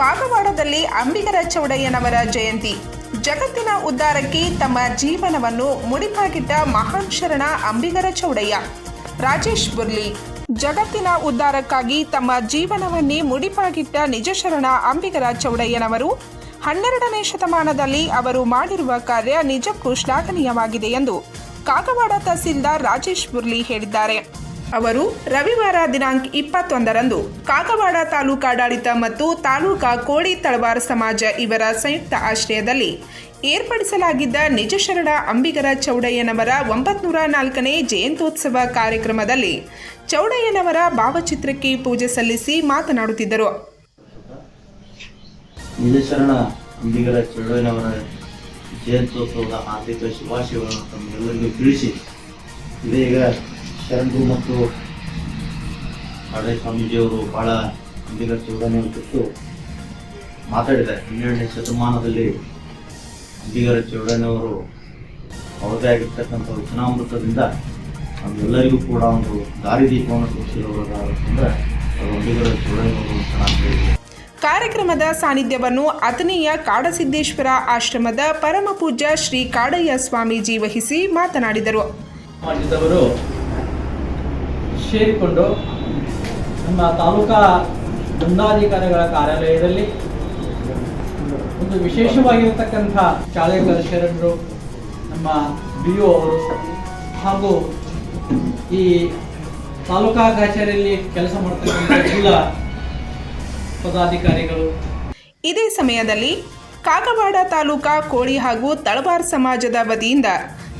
ಕಾಗವಾಡದಲ್ಲಿ ಅಂಬಿಗರ ಚೌಡಯ್ಯನವರ ಜಯಂತಿ. ಜಗತ್ತಿನ ಉದ್ಧಾರಕ್ಕೆ ತಮ್ಮ ಜೀವನವನ್ನು ಮುಡಿಪಾಗಿಟ್ಟ ಮಹಾನ್ ಶರಣ ಅಂಬಿಗರ ಚೌಡಯ್ಯ. ರಾಜೇಶ್ ಬುರ್ಲಿ. ಜಗತ್ತಿನ ಉದ್ಧಾರಕ್ಕಾಗಿ ತಮ್ಮ ಜೀವನವನ್ನೇ ಮುಡಿಪಾಗಿಟ್ಟ ನಿಜಶರಣ ಅಂಬಿಗರ ಚೌಡಯ್ಯನವರು, ಹನ್ನೆರಡನೇ ಶತಮಾನದಲ್ಲಿ ಅವರು ಮಾಡಿರುವ ಕಾರ್ಯ ನಿಜಕ್ಕೂ ಶ್ಲಾಘನೀಯವಾಗಿದೆ ಎಂದು ಕಾಗವಾಡ ತಹಸೀಲ್ದಾರ್ ರಾಜೇಶ್ ಬುರ್ಲಿ ಹೇಳಿದ್ದಾರೆ. ಅವರು ರವಿವಾರ ದಿನಾಂಕ ಇಪ್ಪತ್ತೊಂದರಂದು ಕಾಗವಾಡ ತಾಲೂಕಾಡಳಿತ ಮತ್ತು ತಾಲೂಕಾ ಕೋಳಿ ತಳವಾರ ಸಮಾಜ ಇವರ ಸಂಯುಕ್ತ ಆಶ್ರಯದಲ್ಲಿ ಏರ್ಪಡಿಸಲಾಗಿದ್ದ ನಿಜಶರಣ ಅಂಬಿಗರ ಚೌಡಯ್ಯನವರ ಒಂಬತ್ನೂರ ನಾಲ್ಕನೇ ಜಯಂತ್ಯೋತ್ಸವ ಕಾರ್ಯಕ್ರಮದಲ್ಲಿ ಚೌಡಯ್ಯನವರ ಭಾವಚಿತ್ರಕ್ಕೆ ಪೂಜೆ ಸಲ್ಲಿಸಿ ಮಾತನಾಡುತ್ತಿದ್ದರು. ನಿಜಶರಣ ಅಂಬಿಗರ ಚೌಡಯ್ಯನವರ ಜಯಂತ್ಯೋತ್ಸವದ ಶುಭಾಶಯಗಳನ್ನು ತಮ್ಮೆಲ್ಲರಿಗೂ ತಿಳಿಸಿ, ಇದೀಗ ಶರಣರು ಮತ್ತು ಹಳೆ ಸ್ವಾಮೀಜಿಯವರು ಬಹಳ ಅಂಬಿಗರ ಚೌಡನೆಯ ಕುರಿತು ಮಾತಾಡಿದ್ದಾರೆ. ಹನ್ನೆರಡನೇ ಶತಮಾನದಲ್ಲಿ ಅಂಬಿಗರ ಚೌಡನೆಯವರು ಅವರದೇ ಆಗಿರ್ತಕ್ಕಂಥ ವಚನಾಮೃತದಿಂದ ನಮ್ಮೆಲ್ಲರಿಗೂ ಕೂಡ ಒಂದು ದಾರಿ ದೀಪವನ್ನು ಅಂದರೆ ಅದು ಅಂಬಿಗರ ಅಂತ ನಾನು ಹೇಳಿದೆ ಕಾರ್ಯಕ್ರಮದ ಸಾನ್ನಿಧ್ಯವನ್ನು ಅತನೀಯ ಕಾಡಸಿದ್ದೇಶ್ವರ ಆಶ್ರಮದ ಪರಮ ಪೂಜ್ಯ ಶ್ರೀ ಕಾಡಯ್ಯ ಸ್ವಾಮೀಜಿ ವಹಿಸಿ ಮಾತನಾಡಿದರು. ಸೇರಿಕೊಂಡು ನಮ್ಮ ತಾಲೂಕಾ ದಂಡಾಧಿಕಾರಿಗಳ ಕಾರ್ಯಾಲಯದಲ್ಲಿ ಒಂದು ವಿಶೇಷವಾಗಿರತಕ್ಕಂಥ ಶಾಲೆಗಳ ಶರಣರು ನಮ್ಮ ಬಿ ಒ ಅವರು ಹಾಗೂ ಈ ತಾಲೂಕಾ ಕಚೇರಿಯಲ್ಲಿ ಕೆಲಸ ಮಾಡ್ತಕ್ಕಂಥ ಜಿಲ್ಲಾ ಪದಾಧಿಕಾರಿಗಳು. ಇದೇ ಸಮಯದಲ್ಲಿ ಕಾಗವಾಡ ತಾಲೂಕಾ ಕೋಳಿ ಹಾಗೂ ತಳಬಾರ್ ಸಮಾಜದ ವತಿಯಿಂದ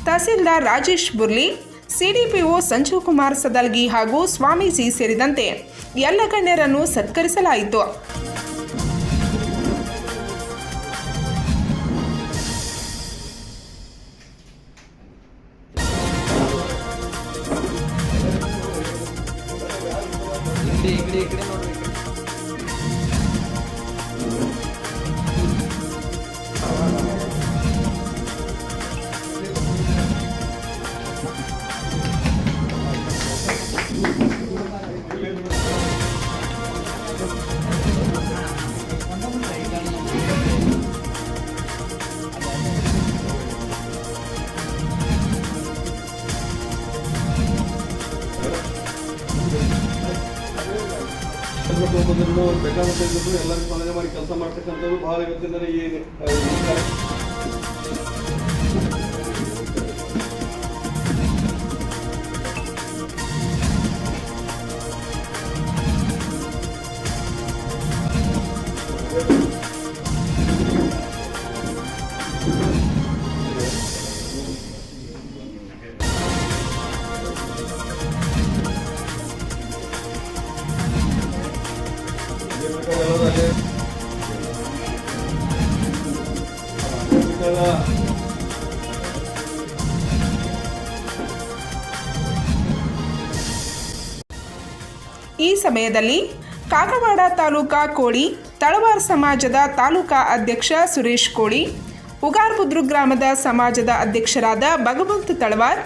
ತಹಸೀಲ್ದಾರ್ ರಾಜೇಶ್ ಬುರ್ಲಿ ಸಿಡಿಪಿಒ ಸಂಜೀವ್ ಕುಮಾರ್ ಸದಲ್ಗಿ ಹಾಗೂ ಸ್ವಾಮೀಜಿ ಸೇರಿದಂತೆ ಎಲ್ಲ ಗಣ್ಯರನ್ನು ಸತ್ಕರಿಸಲಾಯಿತು. ಬೇಕಾದಂತ ಇದ್ರು ಎಲ್ಲರೂ ಸ್ಪಂದನೆ ಮಾಡಿ ಕೆಲಸ ಮಾಡ್ತಕ್ಕಂಥವ್ರು ಬಹಳ ಇವತ್ತಿಂದ ಈ ಈ ಸಮಯದಲ್ಲಿ ಕಾಗವಾಡ ತಾಲೂಕಾ ಕೋಳಿ ತಳವಾರ್ ಸಮಾಜದ ತಾಲೂಕಾ ಅಧ್ಯಕ್ಷ ಸುರೇಶ್ ಕೋಳಿ ಉಗಾರ್ಬುದ್ರು ಗ್ರಾಮದ ಸಮಾಜದ ಅಧ್ಯಕ್ಷರಾದ ಭಗವಂತ ತಳವಾರ್,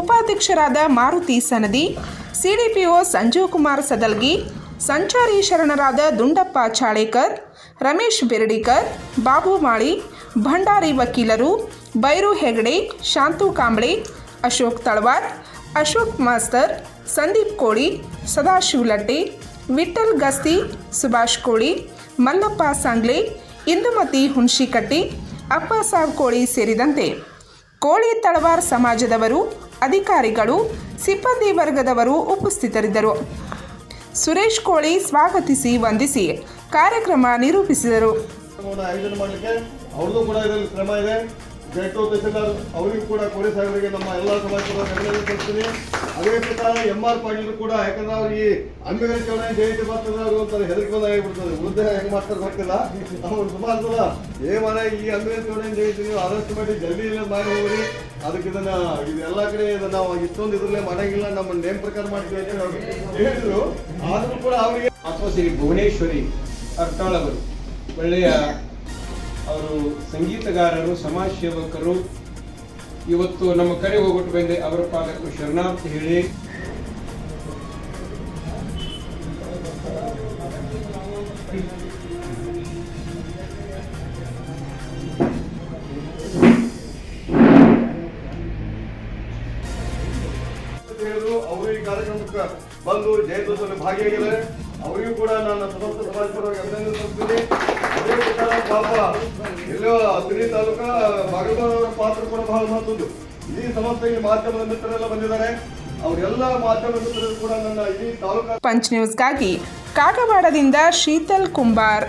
ಉಪಾಧ್ಯಕ್ಷರಾದ ಮಾರುತಿ ಸನದಿ, ಸಿಡಿಪಿಒ ಸಂಜೀವ್ ಕುಮಾರ್ ಸದಲ್ಗಿ ಸಂಚಾರಿ ಶರಣರಾದ ದುಂಡಪ್ಪ ಚಾಳೇಕರ್, ರಮೇಶ್ ಬೆರಡಿಕರ್, ಬಾಬು ಮಾಳಿ, ಭಂಡಾರಿ ವಕೀಲರು, ಬೈರು ಹೆಗಡೆ, ಶಾಂತು ಕಾಂಬ್ಳೆ, ಅಶೋಕ್ ತಳವಾರ್, ಅಶೋಕ್ ಮಾಸ್ತರ್, ಸಂದೀಪ್ ಕೋಳಿ, ಸದಾಶಿವ ಲಟ್ಟೆ ವಿಠಲ್ ಗಸ್ತಿ, ಸುಭಾಷ್ ಕೋಳಿ, ಮಲ್ಲಪ್ಪ ಸಾಂಗ್ಲೆ, ಇಂದುಮತಿ ಹುಣಶಿಕಟ್ಟಿ, ಅಪ್ಪ ಸಾವ್ ಕೋಳಿ ಸೇರಿದಂತೆ ಕೋಳಿ ತಳವಾರ್ ಸಮಾಜದವರು, ಅಧಿಕಾರಿಗಳು, ಸಿಬ್ಬಂದಿ ವರ್ಗದವರು ಉಪಸ್ಥಿತರಿದ್ದರು. ಸುರೇಶ್ ಕೋಳಿ ಸ್ವಾಗತಿಸಿ ವಂದಿಸಿ. ಕಾರ್ಯಕ್ರಮ ನಿರೂಪಿಸಿದರು. ಶ್ರಮ ತಹಸೀಲ್ದಾರ್ ಅವರಿಗೂ ಕೂಡ ಕೋರಿ ಸಾಹೇಬರಿಗೆ ನಮ್ಮ ಎಲ್ಲ ಸಮಾಜದ ಕೊಡ್ತೀನಿ. ಅದೇ ಪ್ರಕಾರ ಎಂ ಆರ್ ಪಾಟೀಲ್ ಕೂಡ, ಯಾಕಂದ್ರೆ ಅವ್ರಿಗೆ ಅಂಬೇಡ್ಕರ್ ಚೌಡಾಯಿ ಜಯಂತಿ ಅವರು ಅಂತ ಹೆದರಿಕೆ ಬಂದಾಗಿಬಿಡ್ತದೆ ಉದ್ದ ಹೆಂಗ್ ಮಾಡ್ತಾರೆ ಗೊತ್ತಿಲ್ಲ. ಅವ್ರು ಸುಮಾರು ಸಲ ಏ ಮನೆ, ಈ ಅಂಬೇಡ್ಕರ್ ಚೌಡಾಯಿ ಜಯಂತಿ, ನೀವು ಆದಷ್ಟು ಮಾಡಿ ಜಲ್ದಿ ಇಲ್ಲ ಮಾಡಿ ಹೋಗ್ರಿ. ಅದಕ್ಕೆ ಇದನ್ನ ಇದೆಲ್ಲ ಕಡೆ ಇದನ್ನ ನಾವು ಇಷ್ಟೊಂದು ಇದ್ರಲ್ಲೇ ಮಾಡಂಗಿಲ್ಲ. ನಮ್ಮ ನೇಮ್ ಪ್ರಕಾರ ಮಾಡ್ತೀವಿ ಅಂತ ಅವ್ರು ಹೇಳಿದ್ರು. ಆದ್ರೂ ಕೂಡ ಅವರಿಗೆ ಅಥವಾ ಶ್ರೀ ಭುವನೇಶ್ವರಿ ಅವರು ಒಳ್ಳೆಯ ಅವರು ಸಂಗೀತಗಾರರು ಸಮಾಜ ಸೇವಕರು ಇವತ್ತು ನಮ್ಮ ಕಡೆ ಹೋಗ್ಬಿಟ್ಟು ಬಂದೆ. ಅವರ ಪಾಲಕರು ಶರಣಾರ್ಥಿ ಹೇಳಿ. ಅವರು ಈ ಕಾರ್ಯಕ್ರಮಕ್ಕೆ ಬಂದು ಜಯಂತೋತ್ಸವದಲ್ಲಿ ಭಾಗಿಯಾಗಿದ್ದಾರೆ. ಅವರಿಗೂ ಕೂಡ ನನ್ನ ಸಮಸ್ತ ಸಮಾಜ ಪರವಾಗಿ ಅಭಿನಂದನೆ ಪಾಪ. ಎಲ್ಲೋ ತಿರಿ ತಾಲೂಕಾ ಬಾಗಲಕೋಟೆ ಪಾತ್ರ ಕೂಡ ಬಹಳ ಮಹತ್ವದ್ದು. ಈ ಸಮಸ್ತ ಈ ಮಾಧ್ಯಮದ ಮಿತ್ರರೆಲ್ಲ ಬಂದಿದ್ದಾರೆ. ಅವರೆಲ್ಲ ಮಾಧ್ಯಮ ಮಿತ್ರರು ಕೂಡ ನನ್ನ ಇಡೀ ತಾಲೂಕಾ ಪಂಚ್ ನ್ಯೂಸ್ಗಾಗಿ ಕಾಗವಾಡದಿಂದ ಶೀತಲ್ ಕುಂಬಾರ್